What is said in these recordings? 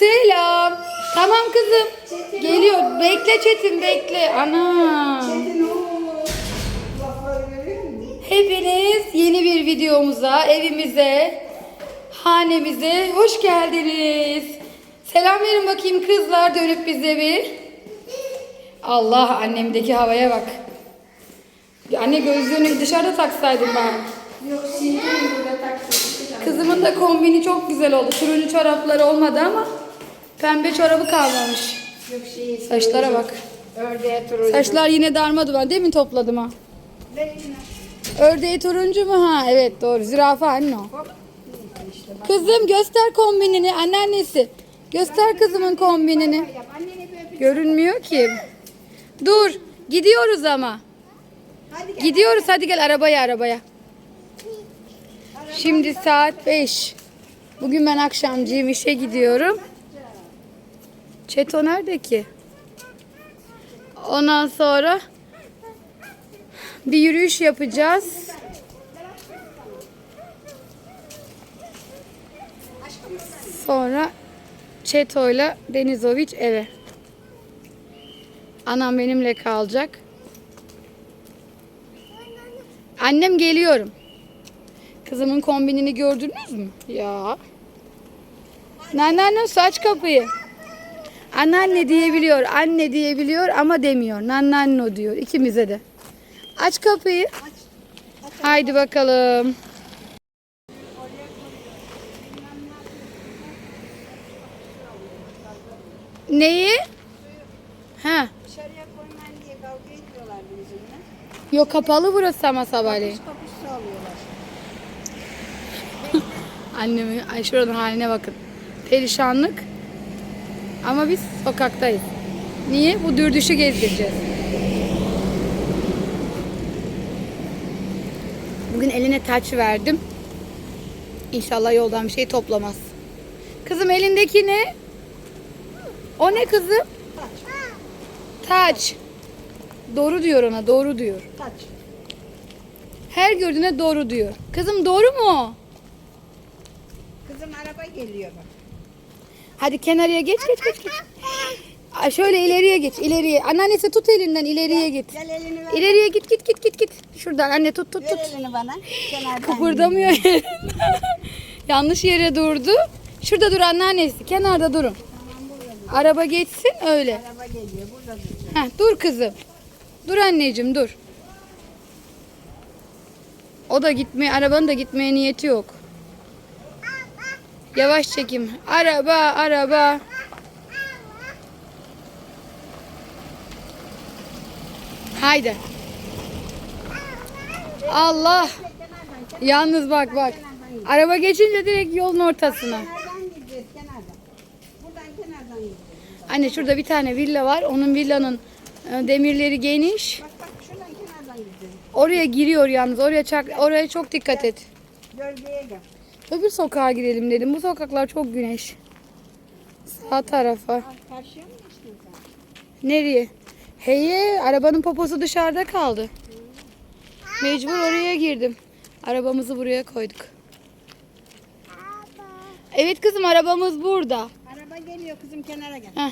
Selam. Tamam kızım. Geliyor. Bekle Çetin bekle. Ana. Çetin o? Hepiniz yeni bir videomuza, evimize, hanemize hoş geldiniz. Selam verin bakayım kızlar dönüp bize bir. Allah annemdeki havaya bak. Anne gözlüğünü dışarıda taksaydın ben. Yok şimdi burada taksi. Kızımın da kombini çok güzel oldu. Turuncu çorapları olmadı ama pembe çorabı kalmamış. Yok şey. Saçlara bak. Ördeğe turuncu. Saçlar yine darmaduman değil mi topladım ha? Ördeği turuncu mu? Ha evet doğru. Zürafa anne o. Kızım göster kombinini anneannesi. Göster kızımın kombinini. Bir. Görünmüyor ki. Dur. Gidiyoruz ama. Gidiyoruz hadi gel arabaya arabaya. Şimdi saat 5. Bugün ben akşamcıyım işe gidiyorum. Çeto nerede ki? Ondan sonra bir yürüyüş yapacağız. Sonra Çeto'yla Denizoviç eve. Anam benimle kalacak. Annem geliyorum. Kızımın kombinini gördünüz mü? Ya. Nananne saç kapıyı. Anneanne diyebiliyor, anne diyebiliyor ama demiyor. Nannanno diyor ikimize de. Aç kapıyı. Haydi bakalım. Neyi? Ha. Dışarıya koymayın diye kavga ediyorlar bizimle. Yok kapalı burası ama sabahleyin. Kapış alıyorlar. Annemi, ay şuranın haline bakın. Perişanlık. Ama biz sokaktayız. Niye? Bu dürdüşü gezdireceğiz. Bugün eline taç verdim. İnşallah yoldan bir şey toplamaz. Kızım elindeki ne? O ne kızım? Taç. Taç. Doğru diyor ona, doğru diyor. Taç. Her gördüğüne doğru diyor. Kızım doğru mu? Kızım araba geliyor bak. Hadi kenarıya geç geç geç. geç. Şöyle ileriye geç ileriye. Anneannesi tut elinden ileriye git. Gel elini ver. İleriye git git git git git. Şuradan anne tut tut Ver tut. elini bana. Kenardan. Kıpırdamıyor yerinden. Yanlış yere durdu. Şurada dur anneannesi. Kenarda durun. Tamam burada dur. Araba geçsin öyle. Araba geliyor burada dur. Heh, dur kızım. Dur anneciğim dur. O da gitmeye, arabanın da gitmeye niyeti yok. Yavaş çekim. Araba, araba. Haydi. Allah. Yalnız bak bak. Araba geçince direkt yolun ortasına. Anne şurada bir tane villa var. Onun villanın e, demirleri geniş. Oraya giriyor yalnız. Oraya çak, oraya çok dikkat et. Gölgeye gel. Öbür sokağa girelim dedim. Bu sokaklar çok güneş. Sağ tarafa. Karşıya mı geçtin sen? Nereye? Heye, arabanın poposu dışarıda kaldı. Mecbur oraya girdim. Arabamızı buraya koyduk. Evet kızım arabamız burada. Araba geliyor kızım kenara gel. Heh.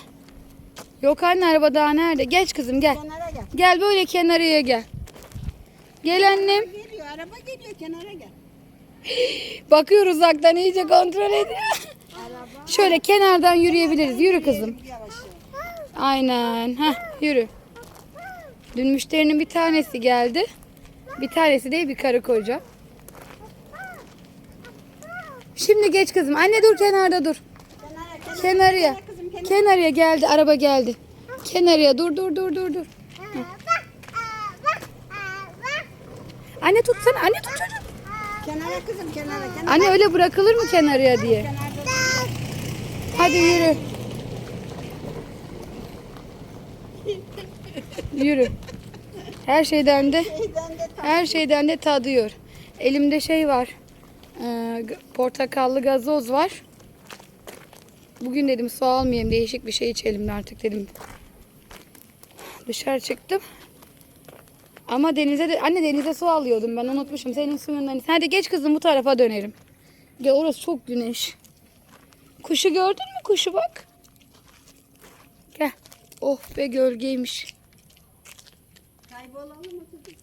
Yok anne araba daha nerede? Geç kızım gel. Kenara gel. Gel böyle kenarıya gel. Gel annem. Geliyor araba geliyor kenara gel. Bakıyor uzaktan iyice kontrol ediyor. Şöyle kenardan yürüyebiliriz. Yürü kızım. Aynen. Heh, yürü. Dün müşterinin bir tanesi geldi. Bir tanesi değil bir karı koca. Şimdi geç kızım. Anne dur kenarda dur. Kenarıya. Kenarıya geldi. Araba geldi. Kenarıya dur dur dur dur dur. Anne tutsana. Anne tut çocuğum. Kenara kızım kenara kenara. Anne öyle bırakılır mı kenarıya diye. Hadi yürü. Yürü. Her şeyden de her şeyden de tadıyor. Elimde şey var. Ee, portakallı gazoz var. Bugün dedim su almayayım değişik bir şey içelim artık dedim. Dışarı çıktım. Ama denize de anne denize su alıyordum ben unutmuşum. Senin suyundan. Hadi geç kızım bu tarafa dönelim. Gel orası çok güneş. Kuşu gördün mü kuşu bak. Gel. Oh be gölgeymiş. Kaybolalım mı?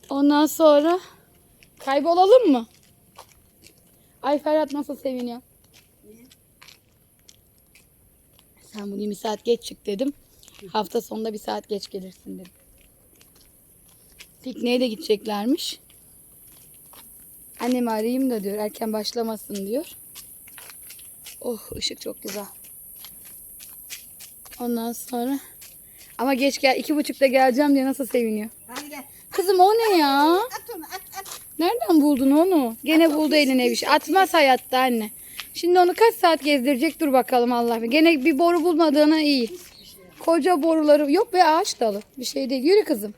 Ondan sonra kaybolalım mı? Ay Ferhat nasıl seviniyor. Niye? Sen bugün bir saat geç çık dedim. Hafta sonunda bir saat geç gelirsin dedim. Pikniğe de gideceklermiş. Annemi arayayım da diyor. Erken başlamasın diyor. Oh ışık çok güzel. Ondan sonra ama geç gel iki buçukta geleceğim diye nasıl seviniyor. Hadi gel. Kızım o ne ya? At onu at at. Nereden buldun onu? Gene buldu eline bir şey. Atmaz hayatta anne. Şimdi onu kaç saat gezdirecek dur bakalım Allah bilir. Gene bir boru bulmadığına iyi. Koca boruları yok be ağaç dalı. Bir şey değil. Yürü kızım.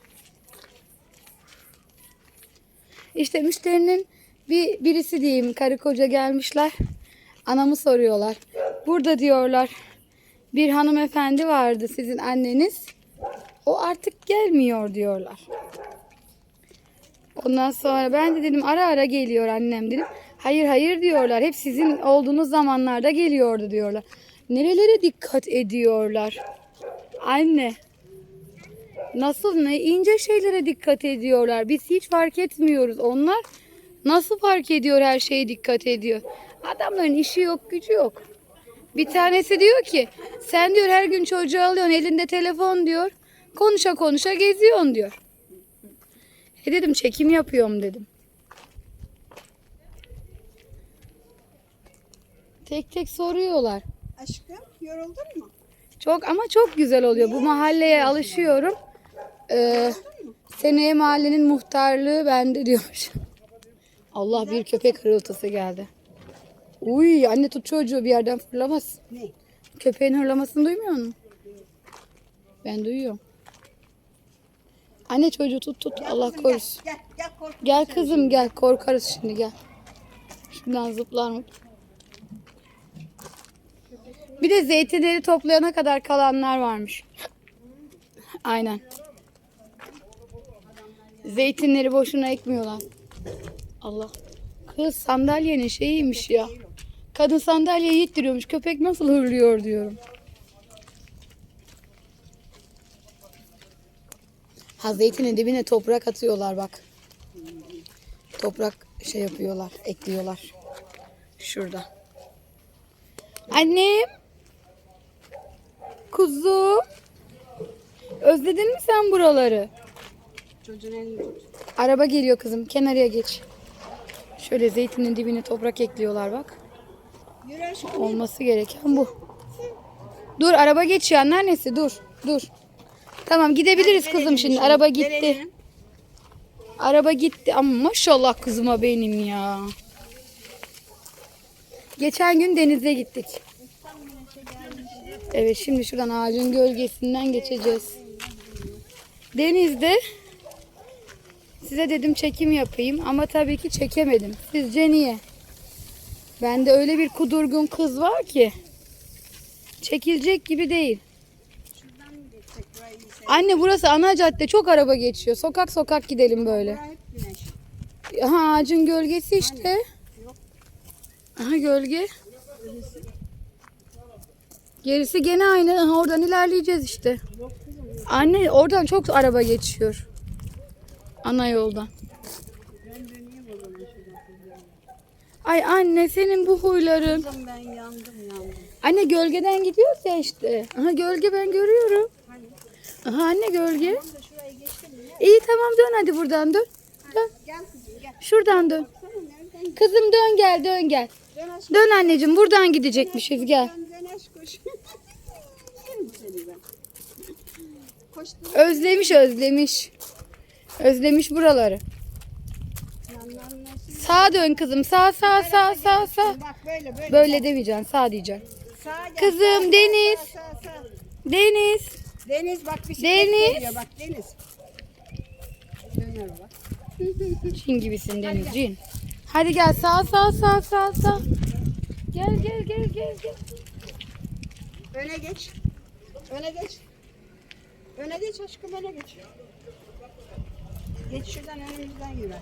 İşte müşterinin bir birisi diyeyim karı koca gelmişler. Anamı soruyorlar. Burada diyorlar bir hanımefendi vardı sizin anneniz. O artık gelmiyor diyorlar. Ondan sonra ben de dedim ara ara geliyor annem dedim. Hayır hayır diyorlar. Hep sizin olduğunuz zamanlarda geliyordu diyorlar. Nerelere dikkat ediyorlar? Anne. Nasıl ne ince şeylere dikkat ediyorlar. Biz hiç fark etmiyoruz. Onlar nasıl fark ediyor her şeye dikkat ediyor. Adamların işi yok gücü yok. Bir tanesi diyor ki sen diyor her gün çocuğu alıyorsun elinde telefon diyor. Konuşa konuşa geziyorsun diyor. E dedim çekim yapıyorum dedim. Tek tek soruyorlar. Aşkım yoruldun mu? Çok ama çok güzel oluyor. Bu mahalleye alışıyorum. Ee, seneye mahallenin muhtarlığı bende diyormuş. Allah bir köpek hırıltısı geldi. Uy anne tut çocuğu bir yerden fırlamaz. Ne? Köpeğin hırlamasını duymuyor musun? Ben duyuyorum. Anne çocuğu tut tut Allah Kızım, korusun. Gel gel, gel. Gel kızım gel korkarız şimdi gel. Şuradan zıplar mı? Bir de zeytinleri toplayana kadar kalanlar varmış. Aynen. Zeytinleri boşuna ekmiyorlar. Allah. Kız sandalyenin şeyiymiş ya. Kadın sandalyeyi ittiriyormuş. Köpek nasıl hırlıyor diyorum. Ha zeytinin dibine toprak atıyorlar bak. Toprak şey yapıyorlar, ekliyorlar. Şurada. Annem. Kuzum. Özledin mi sen buraları? Çocuğun elini tut. Araba geliyor kızım. Kenarıya geç. Şöyle zeytinin dibine toprak ekliyorlar bak. Yürü aşkım. Olması gereken bu. Dur araba geçiyor anneannesi dur. Dur. Tamam gidebiliriz Hadi kızım verelim şimdi. şimdi, Araba gitti. verelim. Araba gitti ama maşallah kızıma benim ya. Geçen gün denize gittik. Evet şimdi şuradan ağacın gölgesinden geçeceğiz. Denizde size dedim çekim yapayım ama tabii ki çekemedim. Sizce niye? Bende öyle bir kudurgun kız var ki çekilecek gibi değil. Anne burası ana cadde çok araba geçiyor. Sokak sokak gidelim böyle. Aha ağacın gölgesi işte. Aha gölge. Gerisi gene aynı. Aha, oradan ilerleyeceğiz işte. Anne oradan çok araba geçiyor. Ana şuradan. Ay anne senin bu huyların. Kızım ben yandım yandım. Anne gölgeden gidiyoruz ya işte. Aha gölge ben görüyorum. Hani Aha anne gölge. geçtim? İyi tamam dön hadi buradan dön. Dön. Gel kızım gel. Şuradan dön. Nereden Kızım dön gel dön gel. Dön anneciğim buradan gidecekmişiz gel. Dön dön aşk koş. Özlemiş özlemiş. Özlemiş buraları. Sağa dön kızım. Sağ sağ sağ sağ sağ. Bak böyle böyle. Böyle demeyeceksin. Sağ diyeceksin. Sağa gel. Kızım, sağ, Deniz. Sağ, sağ, sağ. Deniz. Deniz bak bir şey Deniz. geliyor bak Deniz. Dönüyor bak. Cin gibisin Deniz cin. Hadi gel sağ sağ sağ sağ sağ. Gel gel gel gel gel. Öne geç. Öne geç. Öne geç aşkım öne geç. Geç şuradan önümüzden yürü.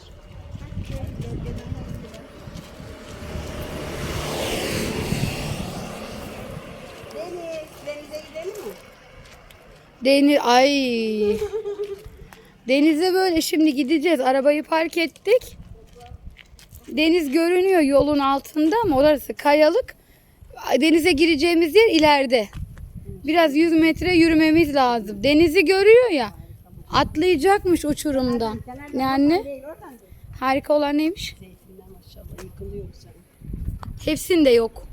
Deniz, denize gidelim mi? Deniz ay. Denize böyle şimdi gideceğiz. Arabayı park ettik. Deniz görünüyor yolun altında ama orası kayalık. Denize gireceğimiz yer ileride. Biraz 100 metre yürümemiz lazım. Denizi görüyor ya. Atlayacakmış uçurumdan. Ne anne? Harika olan neymiş? Zeytinden maşallah yıkılıyor sen. Hepsinde yok.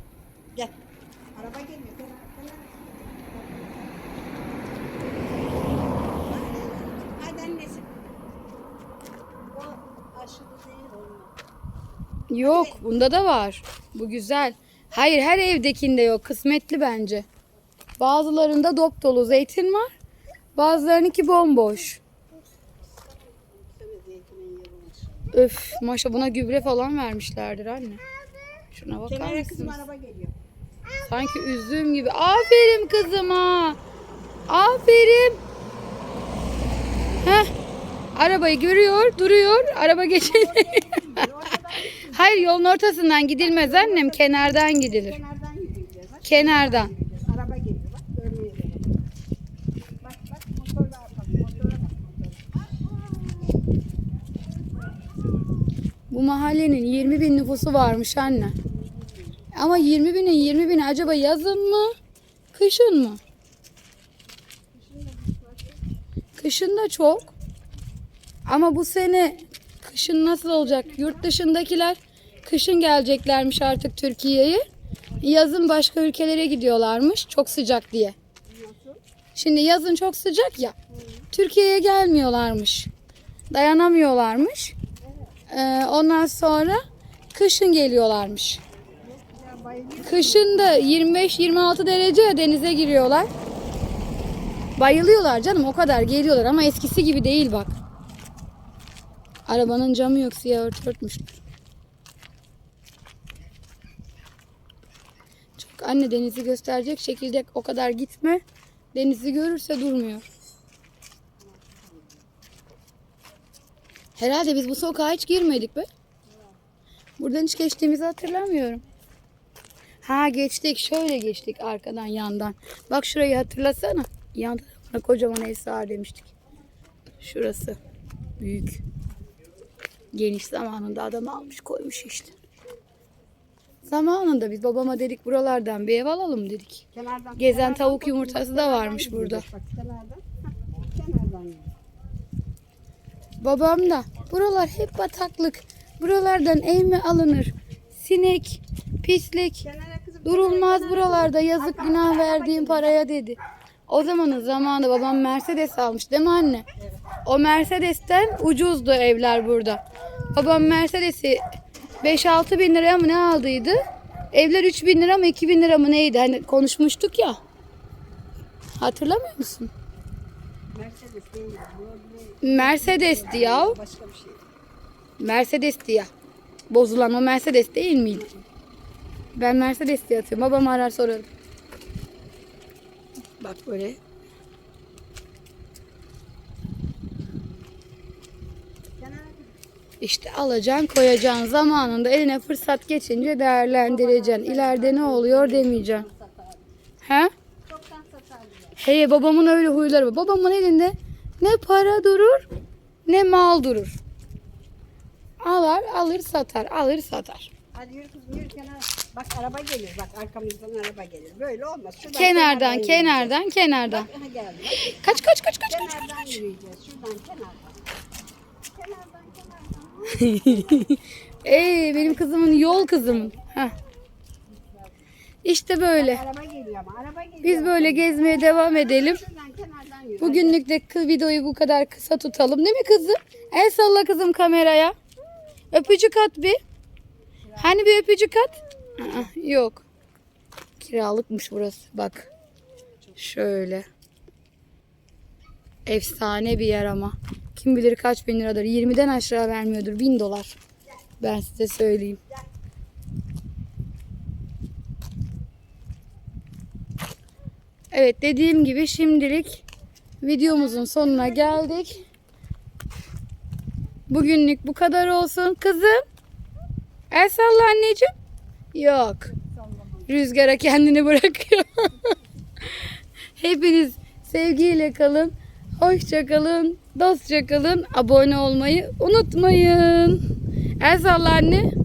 Gel. Araba geliyor. Gel, gel. Hadi annesi. O aşırı değil olma. Yok, bunda da var. Bu güzel. Hayır, her evdekinde yok. Kısmetli bence. Bazılarında dop dolu zeytin var. Bazılarınınki bomboş. Öf, maşa buna gübre falan vermişlerdir anne. Şuna bakar Kenara kızım mısınız? araba geliyor. Sanki üzüm gibi. Aferin kızıma. Aferin. Heh. Arabayı görüyor, duruyor. Araba geçiyor. Hayır yolun ortasından gidilmez annem. Kenardan gidilir. Kenardan yürüyeceğiz. Bak. Kenardan. Yürüyeceğiz. Araba geliyor bak. Görmeye verelim. Bak bak motorla bak. Motora bak. Motora. Bu mahallenin 20 bin nüfusu varmış anne. Ama 20 binin 20 bini acaba yazın mı? Kışın mı? Kışın da çok. Ama bu sene kışın nasıl olacak? Yurt dışındakiler kışın geleceklermiş artık Türkiye'ye. Yazın başka ülkelere gidiyorlarmış çok sıcak diye. Şimdi yazın çok sıcak ya. Türkiye'ye gelmiyorlarmış. Dayanamıyorlarmış. Ee, ondan sonra kışın geliyorlarmış. Kışın da 25-26 derece denize giriyorlar. Bayılıyorlar canım o kadar geliyorlar ama eskisi gibi değil bak. Arabanın camı yok siyah örtü örtmüşler. Çok anne denizi gösterecek şekilde o kadar gitme. Denizi görürse durmuyor. Herhalde biz bu sokağa hiç girmedik be. Buradan hiç geçtiğimizi hatırlamıyorum. Ha geçtik. Şöyle geçtik arkadan yandan. Bak şurayı hatırlasana. Yan tarafına kocaman ev sığar demiştik. Şurası. Büyük. Geniş zamanında adam almış koymuş işte. Zamanında biz babama dedik buralardan bir ev alalım dedik. Kenardan. Gezen kenardan tavuk yumurtası da varmış burada. Bak kenardan. Kenardan. Babam da buralar hep bataklık. Buralardan ev mi alınır? Sinek, pislik. Durulmaz buralarda yazık günah verdiğim paraya dedi. O zamanın zamanında babam Mercedes almış değil mi anne? O Mercedes'ten ucuzdu evler burada. Babam Mercedes'i 5-6 bin liraya mı ne aldıydı? Evler 3 bin lira mı 2 bin lira mı neydi? Hani konuşmuştuk ya. Hatırlamıyor musun? Mercedes değil. Mercedes'ti ya. Başka bir şey. Mercedes'ti ya. Bozulan o Mercedes değil miydi? Ben Mercedes diye atıyorum. Babam arar sorarım. Bak böyle. İşte alacaksın koyacaksın zamanında eline fırsat geçince değerlendireceksin. İleride ne oluyor demeyeceksin. He? Hey babamın öyle huyları var. Babamın elinde ne para durur ne mal durur. Alar alır satar alır satar. Hadi yürü kızım yürü kenara. Bak araba geliyor. Bak arkamızdan araba geliyor. Böyle olmaz. Şuradan Kenardan yürüyeceğiz. kenardan kenardan. Bak aha geldi. Kaç kaç kaç kaç kaç. Kenardan yürüyeceğiz. Şuradan kenardan. Kenardan kenardan. Ey benim kızımın yol kızımın. Heh. İşte böyle. Araba geliyor ama araba geliyor. Biz böyle gezmeye devam edelim. Şuradan kenardan yürü. Bugünlük de kı- videoyu bu kadar kısa tutalım. Değil mi kızım? El salla kızım kameraya. Öpücük at bir. Hani bir öpücük at? Aa, yok. Kiralıkmış burası. Bak. Şöyle. Efsane bir yer ama. Kim bilir kaç bin liradır. 20'den aşağı vermiyordur. 1000 dolar. Ben size söyleyeyim. Evet dediğim gibi şimdilik videomuzun sonuna geldik. Bugünlük bu kadar olsun. Kızım. El salla anneciğim. Yok. Rüzgara kendini bırakıyor. Hepiniz sevgiyle kalın. Hoşça kalın. Dostça kalın. Abone olmayı unutmayın. El salla anne.